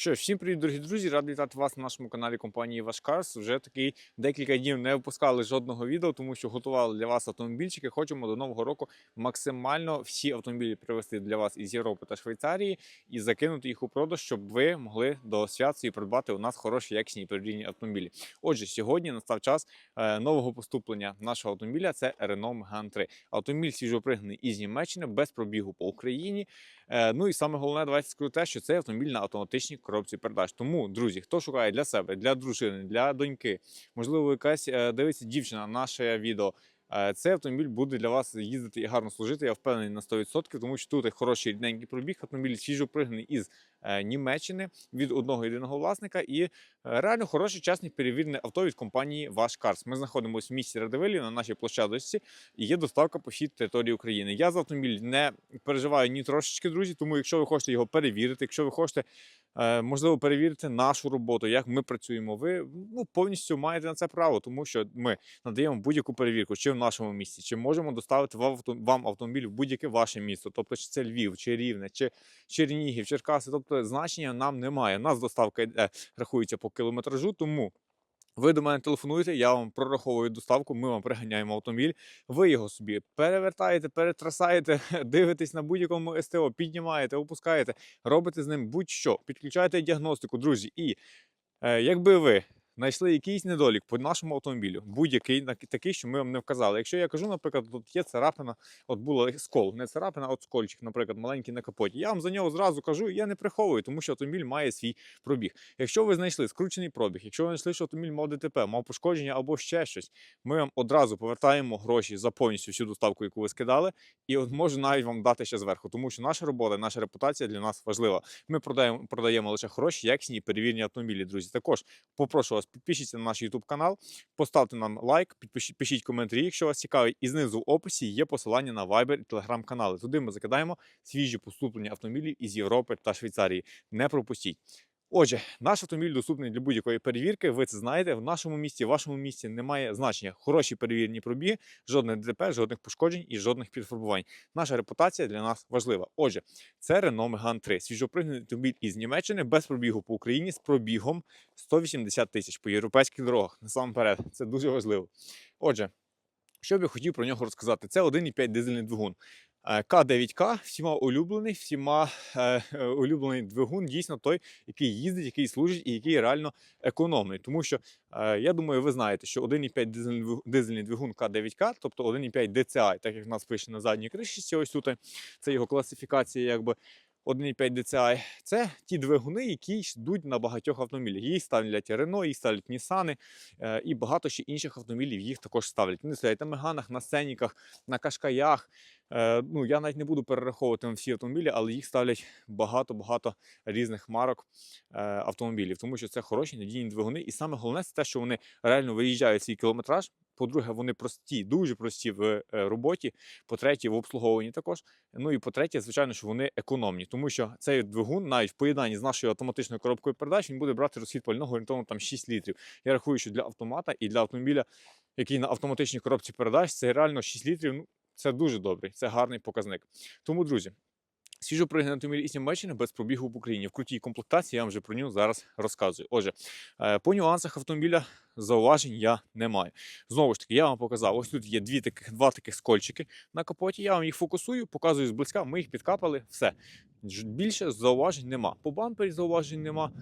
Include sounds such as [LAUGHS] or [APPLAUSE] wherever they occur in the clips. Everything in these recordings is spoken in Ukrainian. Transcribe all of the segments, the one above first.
Що всім привіт, дорогі друзі! Радий вітати вас на нашому каналі компанії Вашкарс. Вже такий декілька днів не випускали жодного відео, тому що готували для вас автомобільчики. Хочемо до нового року максимально всі автомобілі привезти для вас із Європи та Швейцарії і закинути їх у продаж, щоб ви могли до свят собі придбати у нас хороші якісні передільні автомобілі. Отже, сьогодні настав час е, нового поступлення нашого автомобіля. Це Renault Megane 3. Автомобіль свіжопригнаний із Німеччини без пробігу по Україні. Е, Ну і саме головне, давайте скажу те, що це автомобіль на автоматичній коробці передач. Тому, друзі, хто шукає для себе, для дружини, для доньки, можливо, якась е, дивиться дівчина наше відео. е, Цей автомобіль буде для вас їздити і гарно служити. Я впевнений на 100%, тому що тут хороший рідненький пробіг. Автомобіль свіжо пригнаний із Німеччини від одного єдиного власника. І е, реально хороше, чесне перевірене авто від компанії Ваш Карс. Ми знаходимося в місті Радивилі на нашій площадочці і є доставка по всій території України. Я за автомобіль не переживаю ні трошечки, друзі. Тому, якщо ви хочете його перевірити, якщо ви хочете е, можливо перевірити нашу роботу, як ми працюємо, ви ну повністю маєте на це право, тому що ми надаємо будь-яку перевірку, чи в нашому місті, чи можемо доставити вам автомобіль в будь-яке ваше місто, тобто чи це Львів, чи Рівне, чи Чернігів, Черкаси. Тобто значення нам немає. У нас доставка йде, рахується по кілометражу, тому. Ви до мене телефонуєте, я вам прораховую доставку, ми вам приганяємо автомобіль. Ви його собі перевертаєте, перетрасаєте, [LAUGHS] дивитесь на будь-якому СТО, піднімаєте, опускаєте, робите з ним будь-що, підключаєте діагностику, друзі. І е, якби ви знайшли якийсь недолік по нашому автомобілю, будь-який такий, що ми вам не вказали. Якщо я кажу, наприклад, тут є царапина, от була скол, не царапина, а от скольчик, наприклад, маленький на капоті. Я вам за нього зразу кажу, я не приховую, тому що автомобіль має свій пробіг. Якщо ви знайшли скручений пробіг, якщо ви знайшли, що автомобіль мав ДТП, мав пошкодження або ще щось, ми вам одразу повертаємо гроші за повністю всю доставку, яку ви скидали, і от можу навіть вам дати ще зверху, тому що наша робота, наша репутація для нас важлива. Ми продаємо, продаємо лише хороші, якісні і перевірені автомобілі. Друзі, також попрошу вас підпишіться на наш YouTube канал, поставте нам лайк, підпишіть, пишіть коментарі, якщо вас цікавить. І знизу в описі є посилання на Viber і Telegram канали. Туди ми закидаємо свіжі поступлення автомобілів із Європи та Швейцарії. Не пропустіть. Отже, наш автомобіль доступний для будь-якої перевірки. Ви це знаєте. В нашому місті, в вашому місті немає значення. Хороші перевірені пробіги, жодних ДТП, жодних пошкоджень і жодних підфарбувань. Наша репутація для нас важлива. Отже, це Renault Megane 3. Свіжопригнаний автомобіль із Німеччини без пробігу по Україні з пробігом 180 тисяч по європейських дорогах. Насамперед, це дуже важливо. Отже, що б я хотів про нього розказати? Це 1,5 дизельний двигун. Е, К9К, всіма улюблений, всіма е, е, улюблений двигун, дійсно той, який їздить, який служить і який реально економний. Тому що е, я думаю, ви знаєте, що 1,5 дизельний двиг- дизельний двигун К9К, тобто 1,5 DCI, так як в нас пише на задній кришці, ось тут це його класифікація, якби 1,5 DCI. Це ті двигуни, які йдуть на багатьох автомобілях. Їх ставлять Renault, їх ставлять Nissan е, і багато ще інших автомобілів їх також ставлять. Вони стоять на меганах, на сценіках, на кашкаях. Е, ну, я навіть не буду перераховувати вам всі автомобілі, але їх ставлять багато-багато різних марок е, автомобілів, тому що це хороші надійні двигуни. І саме головне це те, що вони реально виїжджають свій кілометраж. По-друге, вони прості, дуже прості в е, роботі. По-третє, в обслуговуванні також. Ну і по-третє, звичайно, що вони економні, тому що цей двигун, навіть в поєднанні з нашою автоматичною коробкою передач, він буде брати розхід пального орієнтовно там 6 літрів. Я рахую, що для автомата і для автомобіля, який на автоматичній коробці передач, це реально 6 літрів. Ну, це дуже добрий, це гарний показник. Тому, друзі, свіжо автомобіль із Німеччини без пробігу в Україні. В крутій комплектації я вам вже про нього зараз розказую. Отже, е, по нюансах автомобіля зауважень я не маю. Знову ж таки, я вам показав, ось тут є дві таких, два таких скольчики на капоті. Я вам їх фокусую, показую зблизька. Ми їх підкапали, все. Більше зауважень нема. По бампері зауважень нема.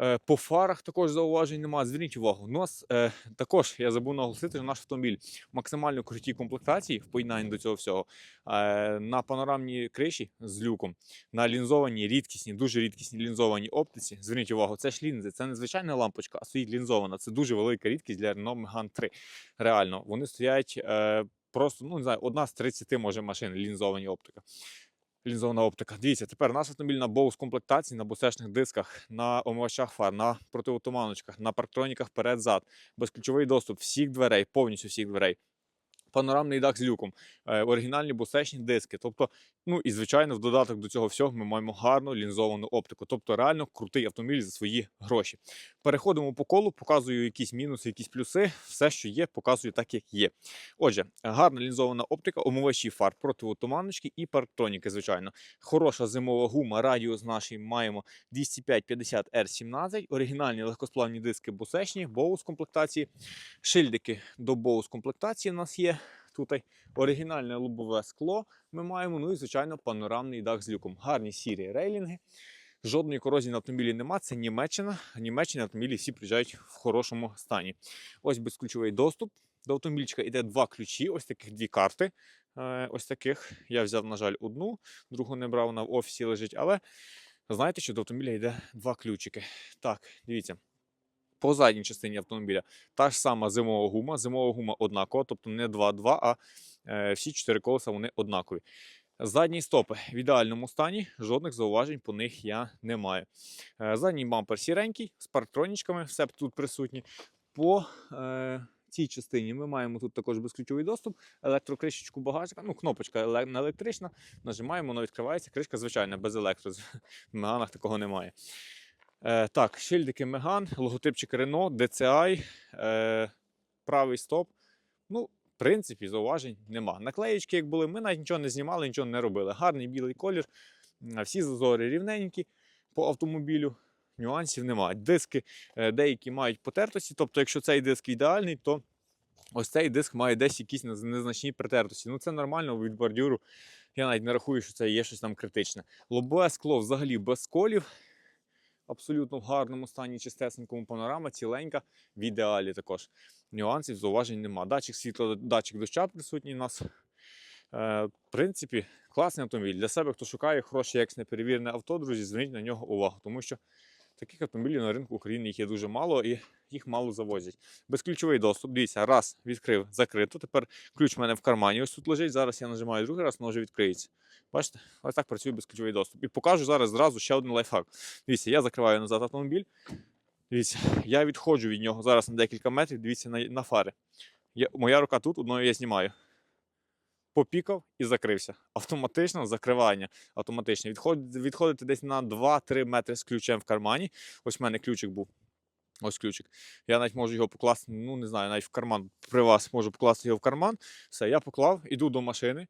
Е, По фарах також зауважень нема. Зверніть увагу. У нас е, також я забув наголосити, що наш автомобіль максимально крутій комплектації в поєднанні до цього всього. Е, на панорамній криші з люком, на лінзованій рідкісній, дуже рідкісній лінзованій оптиці. Зверніть увагу, це ж лінзи, це не звичайна лампочка, а стоїть лінзована. Це дуже велика рідкість для Renault Megane 3. Реально, вони стоять е, просто, ну не знаю, одна з 30 може машин лінзовані оптика. Лінзована оптика. Дивіться, тепер наш автомобіль на боус комплектації, на бусешних дисках, на омивачах фар, на протиотуманочках, на парктроніках перед-зад, безключовий доступ всіх дверей, повністю всіх дверей. Панорамний дах з люком, е, оригінальні бусечні диски. Тобто, ну і звичайно, в додаток до цього всього ми маємо гарну лінзовану оптику. Тобто, реально крутий автомобіль за свої гроші. Переходимо по колу, показую якісь мінуси, якісь плюси. Все, що є, показую так, як є. Отже, гарна лінзована оптика, омивачі фар, противотуманочки і парктроніки, звичайно. Хороша зимова гума, радіус нашій маємо 205-50 R17, оригінальні легкосплавні диски бусечні, боус комплектації, шильдики до боус комплектації у нас є. Тут оригінальне лобове скло ми маємо. Ну і, звичайно, панорамний дах з люком. Гарні сірі рейлінги. Жодної корозії на автомобілі нема. Це Німеччина. Німеччина автомобілі всі приїжджають в хорошому стані. Ось безключовий доступ. До автомобільчика йде два ключі, ось таких дві карти. Е, Ось таких. Я взяв, на жаль, одну, другу не брав, вона в офісі лежить. Але знаєте, що до автомобіля йде два ключики. Так, дивіться. По задній частині автомобіля та ж сама зимова гума. Зимова гума однакова, тобто не 2-2, а е, всі чотири колеса вони однакові. Задні стопи в ідеальному стані, жодних зауважень по них я не маю. Е, задній бампер сіренький, з парктронічками, все тут присутні. По е, цій частині ми маємо тут також безключовий доступ, електрокришечку багажника, ну, кнопочка не електрична, нажимаємо, воно відкривається. Кришка звичайна, без електро. [LAUGHS] В Меганах такого немає. Е, так, шильдики Меган, логотипчик Renault, DCI, е, правий стоп. Ну, в принципі, зауважень нема. Наклеїчки, як були, ми навіть нічого не знімали, нічого не робили. Гарний білий колір, всі зазори рівненькі по автомобілю. Нюансів немає. Диски е, деякі мають потертості. Тобто, якщо цей диск ідеальний, то ось цей диск має десь якісь незначні притертості. Ну це нормально від бордюру. Я навіть не рахую, що це є щось там критичне. Лобове скло взагалі без сколів. Абсолютно в гарному стані, чистесенькому панорама, ціленька, в ідеалі також. Нюансів, зауважень нема. Датчик світла, датчик доща присутній у нас. Е, в принципі, класний автомобіль. Для себе, хто шукає хороше, якісне перевірене авто, друзі, зверніть на нього увагу, тому що таких автомобілів на ринку України їх є дуже мало і їх мало завозять. Безключовий доступ. Дивіться, раз відкрив, закрито. Тепер ключ в мене в кармані. Ось тут лежить. Зараз я нажимаю другий раз, воно вже відкриється. Бачите, ось так працює безключовий доступ. І покажу зараз зразу ще один лайфхак. Дивіться, я закриваю назад автомобіль. Дивіться, я відходжу від нього зараз на декілька метрів. Дивіться на, на фари. Я, моя рука тут, одною я знімаю. Попікав і закрився. Автоматично закривання. Автоматичне. Відход, відходите десь на 2-3 метри з ключем в кармані. Ось в мене ключик був. Ось ключик. Я навіть можу його покласти, ну не знаю, навіть в карман при вас можу покласти його в карман. Все, я поклав, іду до машини.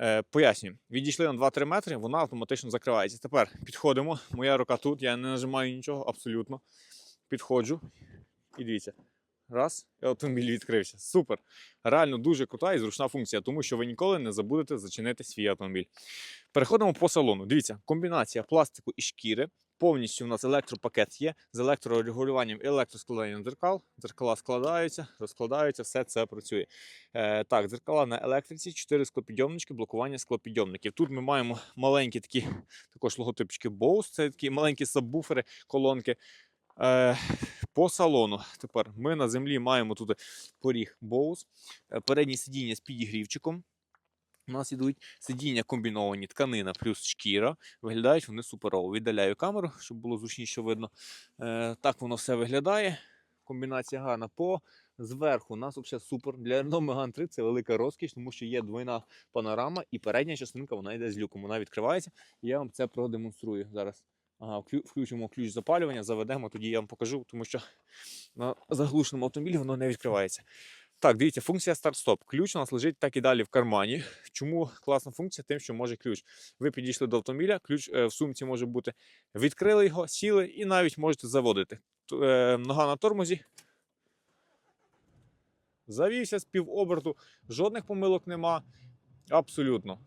Е, пояснюю, відійшли на 2-3 метри, вона автоматично закривається. Тепер підходимо. Моя рука тут, я не нажимаю нічого абсолютно. Підходжу. І дивіться. Раз, і автомобіль відкрився. Супер. Реально дуже крута і зручна функція, тому що ви ніколи не забудете зачинити свій автомобіль. Переходимо по салону. Дивіться, комбінація пластику і шкіри. Повністю у нас електропакет є з електрорегулюванням і електроскладанням дзеркал. Дзеркала складаються, розкладаються, все це працює. Е, так, дзеркала на електриці, 4 склопідйомнички, блокування склопідйомників. Тут ми маємо маленькі такі також логотипчики Bose, це такі маленькі сабвуфери, колонки. Е, по салону. Тепер ми на землі маємо тут поріг Bose, е, передні сидіння з підігрівчиком. У нас ідуть сидіння комбіновані, тканина плюс шкіра. Виглядають вони суперово. Віддаляю камеру, щоб було зручніше видно. Е, так воно все виглядає. Комбінація гарна. По зверху у нас взагалі супер. Для Renault Megane 3 це велика розкіш, тому що є двойна панорама і передня частинка вона йде з люком. Вона відкривається. Я вам це продемонструю зараз. Включимо ключ запалювання, заведемо, тоді я вам покажу, тому що [LAUGHS] на заглушеному автомобілі воно не відкривається. Так, дивіться, функція старт-стоп. Ключ у нас лежить так і далі в кармані. Чому класна функція? Тим, що може ключ. Ви підійшли до автомобіля, ключ е, в сумці може бути. Відкрили його, сіли і навіть можете заводити. Е, Нога на тормозі. Завівся з півоберту, жодних помилок нема. Абсолютно.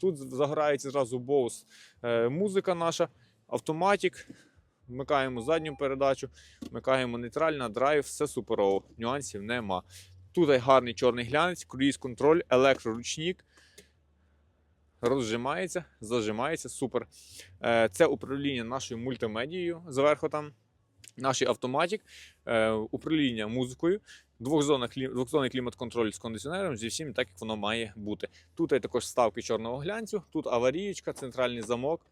Тут загорається зразу боус е, музика наша, автоматик. Вмикаємо задню передачу, вмикаємо нейтральна, драйв, все суперово. Нюансів нема. Тут гарний чорний глянець, круїз контроль, електроручник. Розжимається, зажимається, супер. Е, Це управління нашою мультимедією. Зверху там наш автоматик, е, управління музикою, двохзонний клі- двохзонний клімат-контроль з кондиціонером, зі всім так, як воно має бути. Тут є також вставки чорного глянцю, тут аварієчка, центральний замок.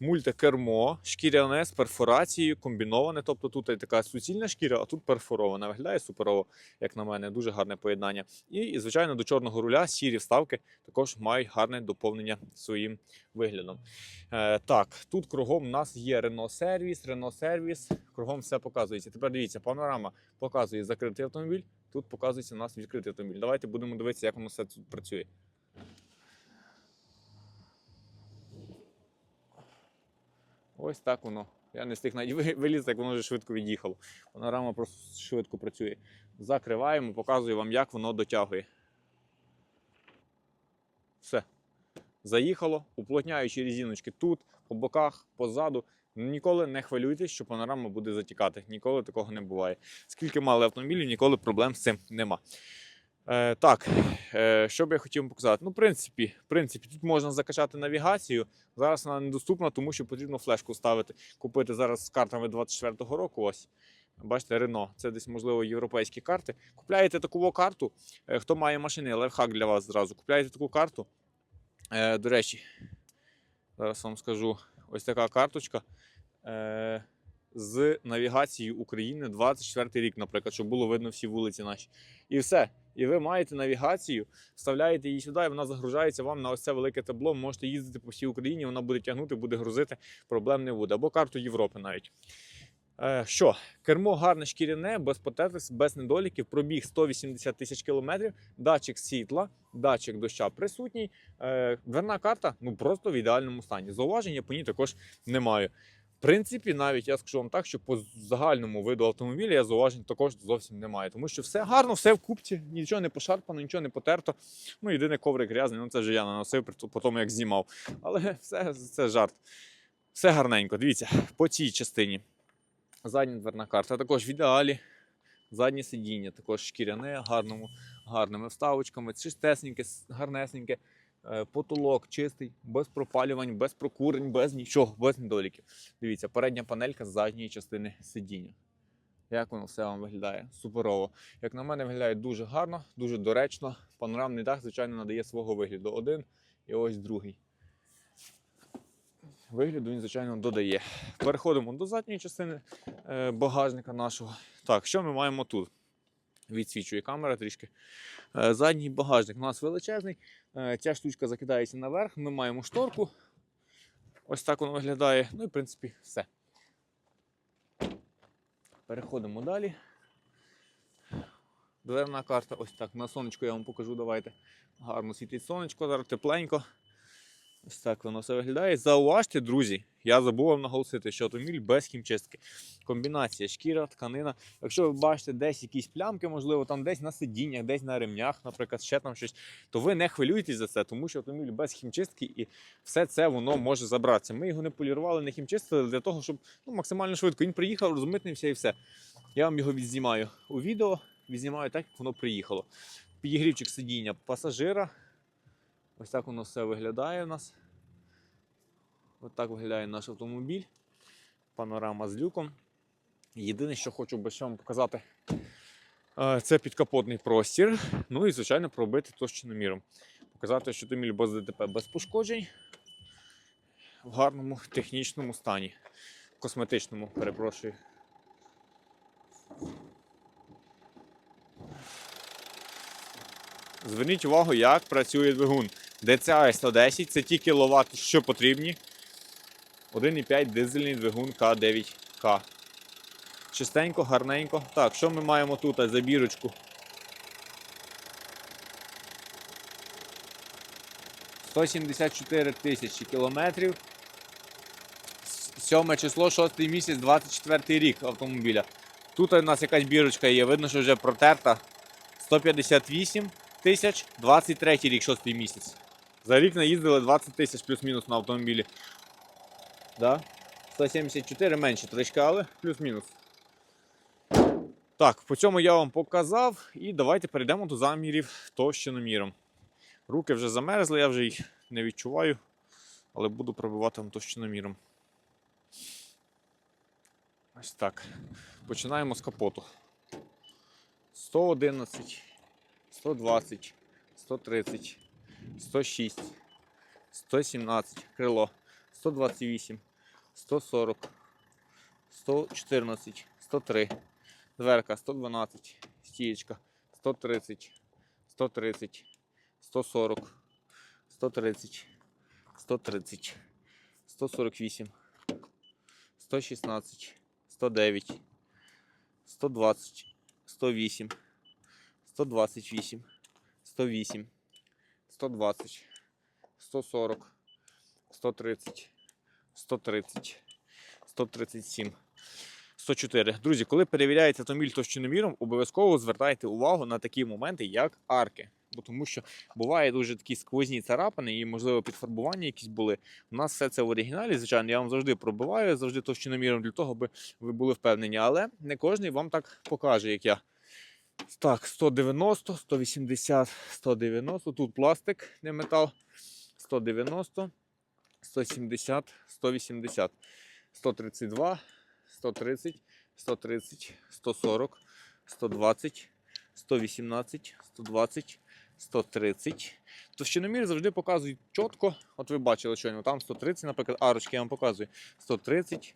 Мультикермо, шкіряне з перфорацією, комбіноване. Тобто тут і така суцільна шкіра, а тут перфорована. Виглядає суперово, як на мене, дуже гарне поєднання. І, звичайно, до чорного руля сірі вставки також мають гарне доповнення своїм виглядом. Е, так, тут кругом у нас є Renault сервіс, Renault сервіс, кругом все показується. Тепер дивіться, панорама показує закритий автомобіль. Тут показується у нас відкритий автомобіль. Давайте будемо дивитися, як воно все тут працює. Ось так воно. Я не встиг навіть вилізти, як воно вже швидко від'їхало. Панорама просто швидко працює. Закриваємо, показую вам, як воно дотягує. Все. Заїхало, уплотняючи різіночки тут, по боках, позаду. Ніколи не хвилюйтесь, що панорама буде затікати. Ніколи такого не буває. Скільки мали автомобілів, ніколи проблем з цим нема. Е, так, е, що би я хотів показати? Ну, в принципі, в принципі, тут можна закачати навігацію. Зараз вона недоступна, тому що потрібно флешку ставити. Купити зараз з картами 24-го року. Ось. Бачите, Рено. Це десь, можливо, європейські карти. Купляєте таку карту. е, Хто має машини, лайфхак для вас зразу. Купляєте таку карту. Е, до речі, зараз вам скажу: ось така карточка. Е, з навігацією України 24 рік, наприклад, щоб було видно всі вулиці наші. І все. І ви маєте навігацію, вставляєте її сюди, і вона загружається вам на ось це велике табло. Можете їздити по всій Україні, вона буде тягнути, буде грузити, проблем не буде. Або карту Європи навіть. Е, що, кермо гарне шкіряне, без потертись, без недоліків, пробіг 180 тисяч кілометрів, датчик світла, датчик доща присутній. Е, дверна карта ну просто в ідеальному стані. Зауваження по ній також не маю. В принципі, навіть я скажу вам так, що по загальному виду автомобіля я зауважень також зовсім немає. Тому що все гарно, все в купці, нічого не пошарпано, нічого не потерто. Ну, єдине коврик грязний, ну це вже я наносив по тому, як знімав. Але [LAUGHS] все це жарт. Все гарненько. Дивіться, по цій частині. Задня дверна карта також в ідеалі. Заднє сидіння також шкіряне, гарному, гарними вставочками, чистесеньке, гарнесеньке. Е, Потолок чистий, без пропалювань, без прокурень, без нічого, без недоліків. Дивіться, передня панелька з задньої частини сидіння. Як воно все вам виглядає? Суперово. Як на мене, виглядає дуже гарно, дуже доречно. Панорамний дах, звичайно, надає свого вигляду. Один і ось другий. Вигляду він, звичайно, додає. Переходимо до задньої частини е, багажника нашого. Так, що ми маємо тут? Відсвічує камера трішки. Е, Задній багажник у нас величезний. Е, Ця штучка закидається наверх. Ми маємо шторку. Ось так воно виглядає. Ну і в принципі все. Переходимо далі. Дверна карта, ось так. На сонечко я вам покажу. Давайте. Гарно світить сонечко, зараз тепленько. Ось так воно все виглядає. Зауважте, друзі, я забув вам наголосити, що автомобіль без хімчистки. Комбінація шкіра, тканина. Якщо ви бачите десь якісь плямки, можливо, там десь на сидіннях, десь на ремнях, наприклад, ще там щось, то ви не хвилюйтесь за це, тому що автомобіль без хімчистки і все це воно може забратися. Ми його не полірували, не хімчистили для того, щоб ну, максимально швидко. Він приїхав, розмитнився і все. Я вам його відзнімаю у відео, відзнімаю так, як воно приїхало. Підігрівчик сидіння пасажира. Ось так воно все виглядає у нас. Ось так виглядає наш автомобіль. Панорама з люком. Єдине, що хочу би вам показати, е, це підкапотний простір. Ну і, звичайно, пробити товщиноміром. Показати, що автомобіль без ДТП без пошкоджень в гарному технічному стані. Косметичному, перепрошую. Зверніть увагу, як працює двигун. DCI 110 це ті кіловат, що потрібні. 1,5 дизельний двигун К9К. Чистенько, гарненько. Так, що ми маємо тут? Забірочку. «174 тисячі кілометрів. Сьоме число, шостий місяць, 24 рік автомобіля. Тут у нас якась бірочка є, видно, що вже протерта. 158 тисяч, 23 рік, шостий місяць. За рік наїздили 20 тисяч плюс-мінус на автомобілі. Да? 174 менше трішки, але плюс-мінус. Так, по цьому я вам показав. І давайте перейдемо до замірів товщиноміром. Руки вже замерзли, я вже їх не відчуваю, але буду пробивати вам товщиноміром. Ось так. Починаємо з капоту. 111, 120, 130, 106, 117 крило, 128, 140, 114, 103, дверка 112, стієчка 130, 130, 140, 130, 130, 148, 116, 109, 120, 108, 128, 108, 120, 140, 130, 130, 137, 104. Друзі, коли перевіряєте автомобіль товщиноміром, обов'язково звертайте увагу на такі моменти, як арки. Бо тому що буває дуже такі сквозні царапини і, можливо, підфарбування якісь були. У нас все це в оригіналі, звичайно, я вам завжди пробиваю, завжди товщиноміром для того, аби ви були впевнені. Але не кожен вам так покаже, як я. Так, 190, 180, 190. Тут пластик, не метал. 190, 170, 180, 132, 130, 130, 140, 120, 118, 120, 130. Товщиномір завжди показують чітко. От ви бачили щойно, там 130, наприклад, арочки я вам показую. 130,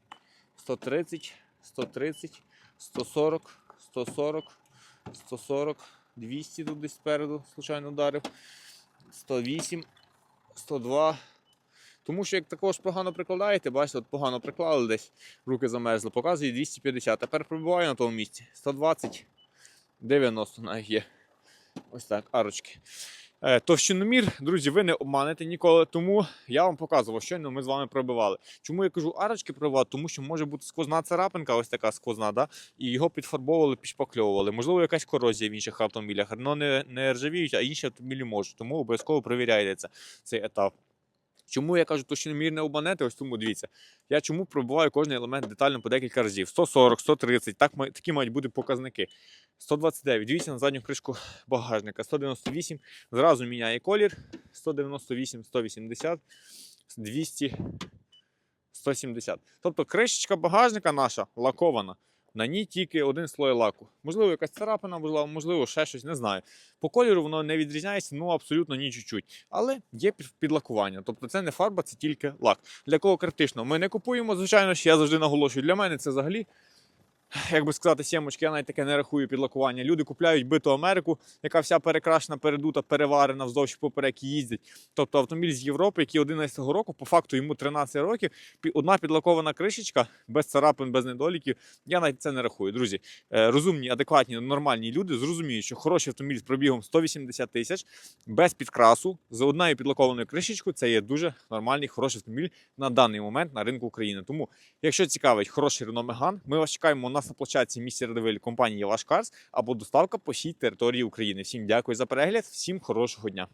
130, 130, 140, 140, 140, 200 тут десь спереду, случайно ударив. 108, 102. Тому що як також погано прикладаєте, бачите, от погано приклали десь, руки замерзли, показує 250. Тепер пробиваю на тому місці. 120, 90 навіть є. Ось так, арочки. Е, Товщиномір, друзі, ви не обманете ніколи, тому я вам показував, щойно ми з вами пробивали. Чому я кажу арочки пробивати? Тому що може бути сквозна царапинка, ось така сквозна, да? і його підфарбовували, підшпакльовували. Можливо, якась корозія в інших автомобілях, але не, не ржавіють, а інші автомобілі можуть. Тому обов'язково перевіряйте це, цей етап. Чому я кажу, товщиномір не обманете? Ось тому дивіться. Я чому пробиваю кожен елемент детально по декілька разів. 140, 130, так, такі мають бути показники. 129, дивіться на задню кришку [LAUGHS] багажника. 198, зразу міняє колір. 198, 180, 200, 170. Тобто кришечка багажника наша лакована. На ній тільки один слой лаку. Можливо, якась царапина, можливо, можливо, ще щось, не знаю. По кольору воно не відрізняється, ну абсолютно ні чуть-чуть. Але є під- підлакування. Тобто це не фарба, це тільки лак. Для кого критично? Ми не купуємо, звичайно що я завжди наголошую. Для мене це взагалі як би сказати, сімочки, я навіть таке не рахую під лакування. Люди купляють биту Америку, яка вся перекрашена, передута, переварена вздовж поперек їздять. Тобто автомобіль з Європи, який 11-го року, по факту йому 13 років, одна підлакована кришечка, без царапин, без недоліків. Я навіть це не рахую. Друзі, е, розумні, адекватні, нормальні люди зрозуміють, що хороший автомобіль з пробігом 180 тисяч, без підкрасу, з одною підлакованою кришечкою, це є дуже нормальний, хороший автомобіль на даний момент на ринку України. Тому Якщо цікавить хороший Renault Megane, ми вас чекаємо у нас на площадці місті Радивиль компанії Лашкарс або доставка по всій території України. Всім дякую за перегляд, всім хорошого дня.